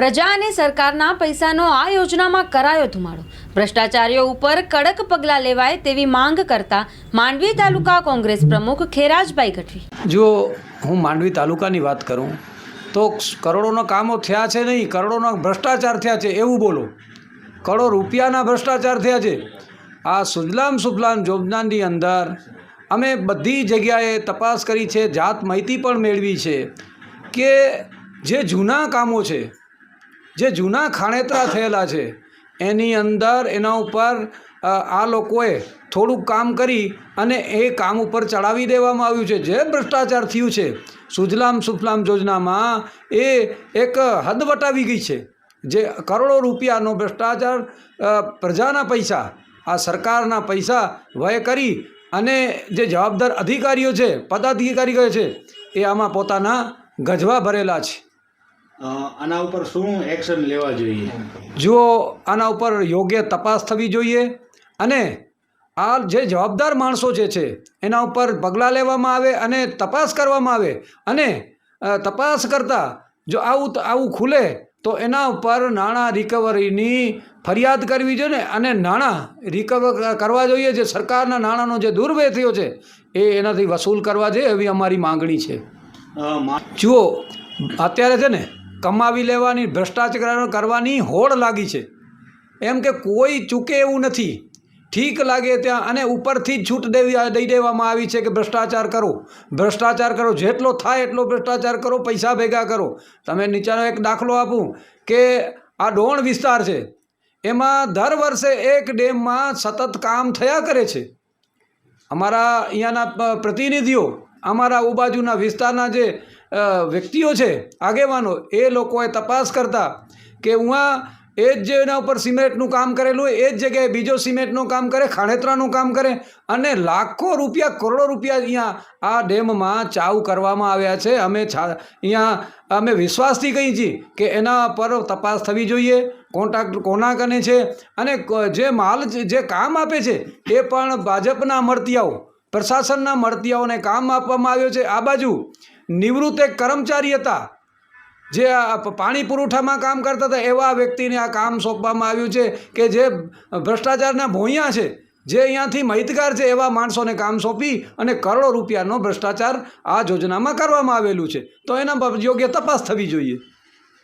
પ્રજા અને સરકારના પૈસાનો આ યોજનામાં કરાયો ધુમાડો. ભ્રષ્ટાચારીઓ ઉપર કડક પગલાં લેવાય તેવી માંગ કરતા માંડવી તાલુકા કોંગ્રેસ પ્રમુખ ખેરાજભાઈ ગઢવી. જો હું માંડવી તાલુકાની વાત કરું, તો કરોડોના કામો થયા છે નહીં, કરોડોના ભ્રષ્ટાચાર થયા છે, એવું બોલો. કરોડો રૂપિયાના ભ્રષ્ટાચાર થયા છે. આ સુજલામ સુફલામ યોજનાની અંદર અમે બધી જગ્યાએ તપાસ કરી છે, જાત માહિતી પણ મેળવી છે કે જે જૂના કામો છે જે જૂના ખાણેતરા થયેલા છે, એની અંદર એના ઉપર આ લોકોએ થોડુંક કામ કરી અને એ કામ ઉપર ચડાવી દેવામાં આવ્યું છે. જે ભ્રષ્ટાચાર થયું છે, સુજલામ સુફલામ યોજનામાં એ એક હદ વટાવી ગઈ છે. જે કરોડો રૂપિયાનો ભ્રષ્ટાચાર પ્રજાના પૈસા, આ સરકારના પૈસા વય કરી અને જે જવાબદાર અધિકારીઓ છે પદાધિકારીઓ છે, એ આમાં પોતાના ગજવા ભરેલા છે. આના ઉપર શું એક્શન લેવા જોઈએ? જુઓ આના ઉપર યોગ્ય તપાસ થવી જોઈએ અને આ જે જવાબદાર માણસો જે છે એના ઉપર પગલાં લેવામાં આવે અને તપાસ કરવામાં આવે અને તપાસ કરતાં જો આવું આવું ખુલે તો એના ઉપર નાણાં રિકવરીની ફરિયાદ કરવી જોઈએ ને અને નાણાં રિકવર કરવા જોઈએ. જે સરકારના નાણાંનો જે દુર્વ્યય થયો છે એ એનાથી વસૂલ કરવા જોઈએ એવી અમારી માંગણી છે. જુઓ અત્યારે છે ને કમાવી લેવાની, ભ્રષ્ટાચાર કરવાની હોડ લાગી છે. એમ કે કોઈ ચૂકે એવું નથી. ઠીક લાગે ત્યાં અને ઉપરથી જ છૂટ દેવી દઈ દેવામાં આવી છે કે ભ્રષ્ટાચાર કરો. ભ્રષ્ટાચાર કરો, જેટલો થાય એટલો ભ્રષ્ટાચાર કરો, પૈસા ભેગા કરો. તમે નીચાનો એક દાખલો આપું કે આ ડોણ વિસ્તાર છે. એમાં દર વર્ષે એક ડેમમાં સતત કામ થયા કરે છે. અમારા અહીંયાના પ્રતિનિધિઓ, અમારા બાજુના વિસ્તારના જે વ્યક્તિઓ છે, આગેવાનો, એ લોકોએ તપાસ કરતા કે ઉहाँ એ જ જે એના ઉપર સિમેન્ટનું કામ કરેલું હોય, એ જ જગ્યાએ બીજો સિમેન્ટનું કામ કરે, ખાણેતરાનું કામ કરે અને લાખો રૂપિયા, કરોડો રૂપિયા અહીંયા આ ડેમમાં ચાવ કરવામાં આવ્યા છે. અમે છા, અહીંયા અમે વિશ્વાસથી કહીએ છીએ કે એના પર તપાસ થવી જોઈએ. કોન્ટ્રાક્ટ કોના કને છે અને જે માલ જે કામ આપે છે, એ પણ ભાજપના મળતીયાઓ, પ્રશાસનના મળતિયાઓને કામ આપવામાં આવ્યો છે. આ બાજુ નિવૃત્ત એક કર્મચારી હતા. જે પાણી પુરવઠામાં કામ કરતા હતા, એવા વ્યક્તિને આ કામ સોંપવામાં આવ્યું છે કે જે ભ્રષ્ટાચારના ભોંયા છે, જે અહીંયાથી માહિતગાર છે એવા માણસોને કામ સોંપી અને કરોડો રૂપિયાનો ભ્રષ્ટાચાર આ યોજનામાં કરવામાં આવેલું છે. તો એના યોગ્ય તપાસ થવી જોઈએ.